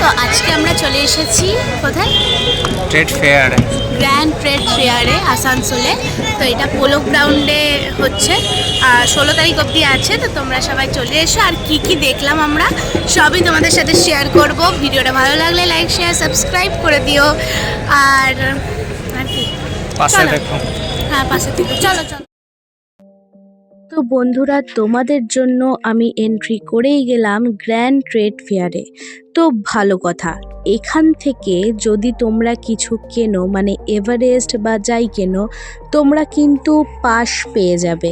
তো আজকে আমরা চলে এসেছি কোথায়? ট্রেড ফেয়ার গ্র্যান্ড ট্রেড ফেয়ারে আসানসোলে। তো এটা পোলো গ্রাউন্ডে হচ্ছে। ষোলো তারিখ অবধি আছে তো তোমরা সবাই চলে এসো। আর কি কি দেখলাম আমরা সবই তোমাদের সাথে শেয়ার করব। ভিডিওটা ভালো লাগলে লাইক শেয়ার সাবস্ক্রাইব করে দিও। আর আর কি? পাশে। দেখো। হ্যাঁ পাশে থেকে চলো চলো। তো বন্ধুরা, তোমাদের জন্য আমি এন্ট্রি করেই গেলাম গ্র্যান্ড ট্রেড ফেয়ারে তো ভালো কথা, এখান থেকে যদি তোমরা কিছু কেনো মানে এভারেস্ট বা যাই কেনো, তোমরা কিন্তু পাস পেয়ে যাবে।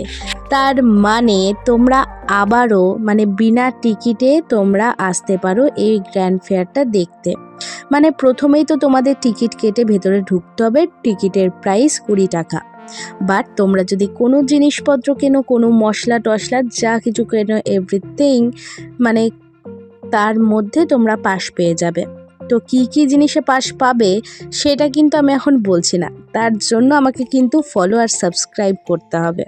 তার মানে তোমরা আবারও মানে বিনা টিকিটে তোমরা আসতে পারো এই গ্র্যান্ড ফেয়ারটা দেখতে। মানে প্রথমেই তো তোমাদের টিকিট কেটে ভেতরে ঢুকতে হবে টিকিটের প্রাইস কুড়ি টাকা। বাট তোমরা যদি কোনো জিনিসপত্র কেনো, কোনো মশলা টশলা, যা কিছু কেনো এভরিথিং মানে তার মধ্যে তোমরা পাশ পেয়ে যাবে। তো কি কি জিনিসে পাশ পাবে, সেটা কিন্তু আমি এখন বলছি না। তার জন্য আমাকে কিন্তু ফলো আর সাবস্ক্রাইব করতে হবে।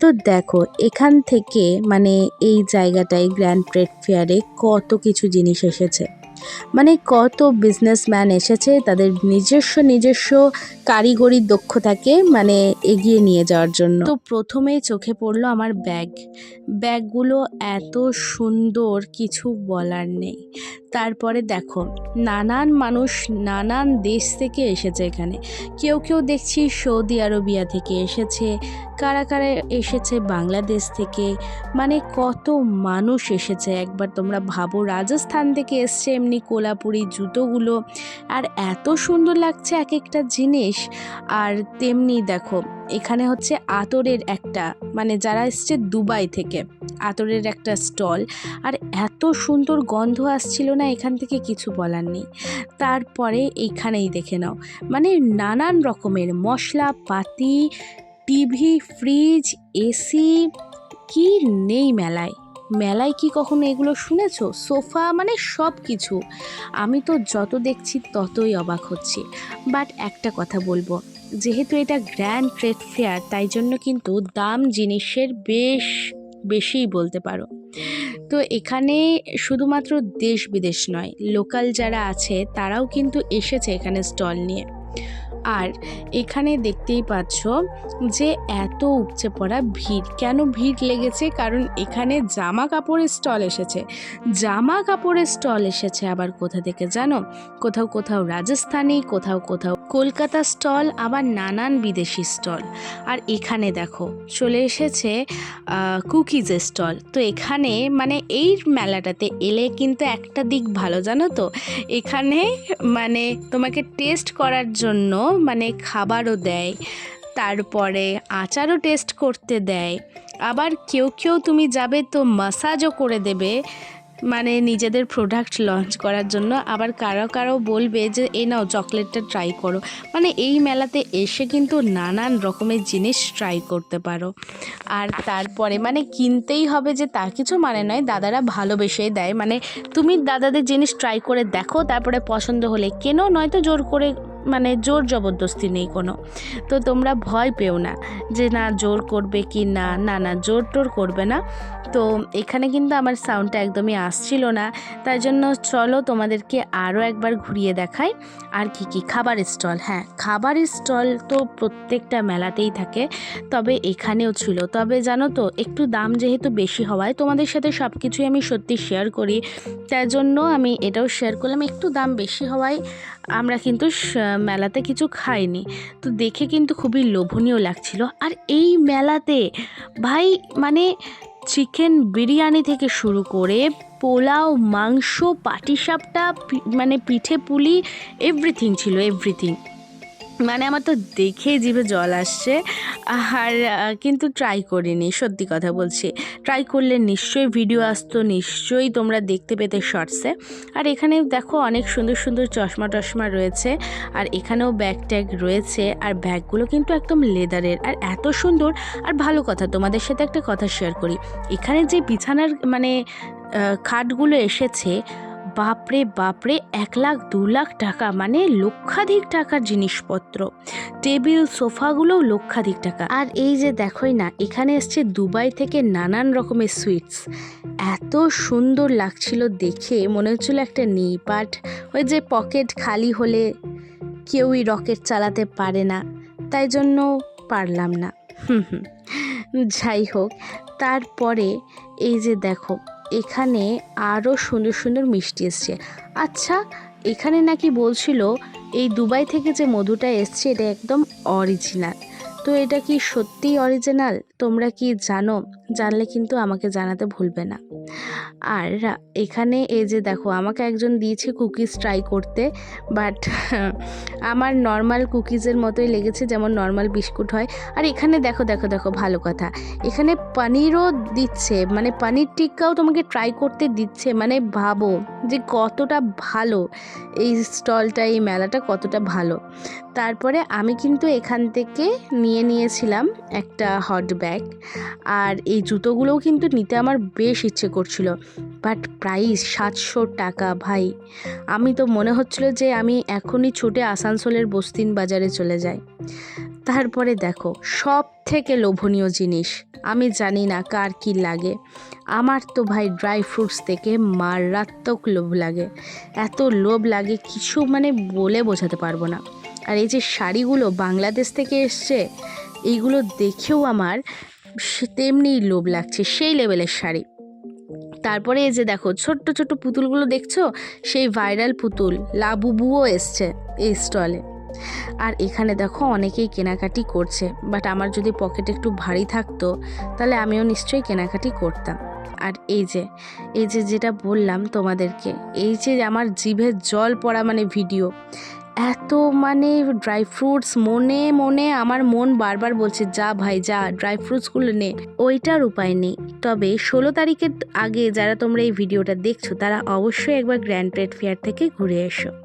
তো দেখো, এখান থেকে মানে এই জায়গাটায় গ্র্যান্ড ট্রেড ফেয়ারে কত কিছু জিনিস এসেছে। মানে কত বিজনেসম্যান এসেছে, তাদের নিজস্ব নিজস্ব কারিগরি দক্ষতাকে মানে এগিয়ে নিয়ে যাওয়ার জন্য। তো প্রথমেই চোখে পড়ল আমার ব্যাগ। ব্যাগগুলো এত সুন্দর, কিছু বলার নেই। তারপরে দেখো, নানান মানুষ নানান দেশ থেকে এসেছে এখানে। কেউ কেউ দেখছি সৌদি আরবিয়া থেকে এসেছে, কারা কারা এসেছে বাংলাদেশ থেকে। মানে কত মানুষ এসেছে। একবার তোমরা ভাবো, রাজস্থান থেকে এসছে এমনি কোলাপুরি, জুতোগুলো। আর এত সুন্দর লাগছে এক একটা জিনিস। আর তেমনি দেখো, এখানে হচ্ছে আতরের একটা মানে যারা এসছে দুবাই থেকে, আতরের একটা স্টল। আর এত সুন্দর গন্ধ আসছিল না, এখান থেকে কিছু বলার নেই। তারপরে এইখানেই দেখে নাও মানে নানান রকমের মশলাপাতি টিভি, ফ্রিজ, এসি, কি নেই মেলায়। মেলায় কি কখনো এগুলো শুনেছো? সোফা মানে সব কিছু আমি তো যত দেখছি ততই অবাক হচ্ছি। বাট একটা কথা বলব, যেহেতু এটা গ্র্যান্ড ট্রেড ফেয়ার, তাই জন্য কিন্তু দাম জিনিসের বেশ বেশিই বলতে পারো। তো এখানে শুধুমাত্র দেশ বিদেশ নয়, লোকাল যারা আছে তারাও কিন্তু এসেছে এখানে স্টল নিয়ে। আর এখানে দেখতেই পাচ্ছ যে এত উপচে পড়া ভিড়। কেন ভিড় লেগেছে? কারণ এখানে জামা কাপড়ের স্টল এসেছে। জামা কাপড়ের স্টল এসেছে আবার কোথা থেকে জানো? কোথাও কোথাও রাজস্থানি, কোথাও কোথাও কলকাতা স্টল, আবার নানান বিদেশি স্টল। আর এখানে দেখো, চলে এসেছে কুকিজের স্টল। তো এখানে মানে এই মেলাটাতে এলে কিন্তু একটা দিক ভালো, জানো তো? এখানে মানে তোমাকে টেস্ট করার জন্য মানে খাবারও দেয়, তারপরে আচারও টেস্ট করতে দেয়। আবার কেউ কেউ তুমি যাবে তো মাসাজও করে দেবে মানে নিজেদের প্রোডাক্ট লঞ্চ করার জন্য। আবার কারও কারও বলবে যে, এ নাও চকলেটটা ট্রাই করো। মানে এই মেলাতে এসে কিন্তু নানান রকমের জিনিস ট্রাই করতে পারো। আর তারপরে মানে কিনতেই হবে যে তার কিছু মানে নয়, দাদারা ভালোবেসেই দেয়। মানে তুমি দাদাদের জিনিস ট্রাই করে দেখো, তারপরে পছন্দ হলে কেনো, নয়তো জোর করে মানে জোর জবরদস্তি নেই কোনো। তো তোমরা ভয় পেও না যে না জোর করবে কি না না না, জোর টোর করবে না। তো এখানে কিন্তু আমার সাউন্ডটা একদমই আসছিল না। তাই জন্য চলো তোমাদেরকে আরও একবার ঘুরিয়ে দেখাই আর কি কি। খাবার স্টল হ্যাঁ খাবার স্টল তো প্রত্যেকটা মেলাতেই থাকে, তবে এখানেও ছিল। তবে জানো তো, একটু দাম যেহেতু বেশি হওয়ায় তোমাদের সাথে সব কিছুই আমি সত্যি শেয়ার করি। তার জন্য আমি এটাও শেয়ার করলাম, একটু দাম বেশি হওয়ায় আমরা কিন্তু মেলাতে কিছু খাইনি। তো দেখে কিন্তু খুবই লোভনীয় লাগছিল। আর এই মেলাতে ভাই মানে চিকেন বিরিয়ানি থেকে শুরু করে পোলাও, মাংস, পাটিসাপটা মানে পিঠে পুলি এভরিথিং ছিল এভরিথিং মানে আমার তো দেখে জিভে জল আসছে, আর কিন্তু ট্রাই করিনি, সত্যি কথা বলছি। ট্রাই করলে নিশ্চয়ই ভিডিও আসতো, নিশ্চয়ই তোমরা দেখতে পেতে শর্টসে আর এখানে দেখো অনেক সুন্দর সুন্দর চশমা টশমা রয়েছে, আর এখানেও ব্যাগ ট্যাগ রয়েছে, আর ব্যাগগুলো কিন্তু একদম লেদারের আর এত সুন্দর, আর ভালো কথা, তোমাদের সাথে একটা কথা শেয়ার করি। এখানে যে বিছানার মানে খাটগুলো এসেছে বাপরে বাপরে, এক লাখ, দু লাখ টাকা মানে লক্ষাধিক টাকার জিনিসপত্র। টেবিল, সোফাগুলোও লক্ষাধিক টাকা। আর এই যে দেখোই না, এখানে এসছে দুবাই থেকে নানান রকমের সুইটস। এত সুন্দর লাগছিল দেখে, মনে হচ্ছিল একটা নেই, বাট ওই যে পকেট খালি হলে কেউই রকেট চালাতে পারে না, তাই জন্য পারলাম না। হুম হুম। যাই হোক, তারপরে এই যে দেখো এখানে আরও সুন্দর সুন্দর মিষ্টি এসছে। আচ্ছা এখানে নাকি বলছিল এই দুবাই থেকে যে মধুটা এসছে, এটা একদম অরিজিনাল তো এটা কি সত্যিই অরিজিনাল তোমরা কি জানো? জানলে কিন্তু আমাকে জানাতে ভুলবে না। আর এখানে এই যে দেখো, আমাকে একজন দিয়েছে কুকিজ ট্রাই করতে বাট আমার নর্মাল কুকিজের মতোই লেগেছে যেমন নর্মাল বিস্কুট হয়। আর এখানে দেখো দেখো দেখো, ভালো কথা। এখানে পনিরও দিচ্ছে মানে পনির টিক্কাও তোমাকে ট্রাই করতে দিচ্ছে মানে ভাবো যে কতটা ভালো এই স্টলটা, এই মেলাটা কতটা ভালো। তারপরে আমি কিন্তু এখান থেকে নিয়ে নিয়েছিলাম একটা হট ব্যাগ আর এই জুতোগুলোও কিন্তু নিতে আমার বেশ ইচ্ছে করছিল। বাট প্রাইস সাতশো টাকা, ভাই। আমি তো মনে হচ্ছিল যে আমি এখনই ছুটে আসানসোলের বস্তিন বাজারে চলে যাই। তারপরে দেখো সব থেকে লোভনীয় জিনিস। আমি জানি না কার কি লাগে। আমার তো ভাই ড্রাই ফ্রুটস থেকে মারাত্মক লোভ লাগে। এত লোভ লাগে কিছু মানে বলে বোঝাতে পারব না। আর এই যে শাড়িগুলো বাংলাদেশ থেকে এসছে, এইগুলো দেখেও আমার তেমনিই লোভ লাগছে, সেই লেভেলের শাড়ি। তারপরে এই যে দেখো, ছোট্ট ছোট্ট পুতুলগুলো দেখছ? সেই ভাইরাল পুতুল লাবুবুও এসছে এই স্টলে আর এখানে দেখো, অনেকেই কেনাকাটি করছে বাট আমার যদি পকেট একটু ভারী থাকতো, তাহলে আমিও নিশ্চয়ই কেনাকাটি করতাম। আর এই যে এই যে যেটা বললাম তোমাদেরকে, এই যে আমার জিভে জল পড়া মানে ভিডিও এত মানে ড্রাই ফ্রুটস মনে মনে আমার মন বারবার বলছে, যা ভাই, যা ড্রাই ফ্রুটসগুলো নে। ওইটার উপায় নেই। তবে ষোলো তারিখের আগে যারা তোমরা এই ভিডিওটা দেখছ, তারা অবশ্যই একবার গ্র্যান্ড ট্রেড ফেয়ার থেকে ঘুরে এসো।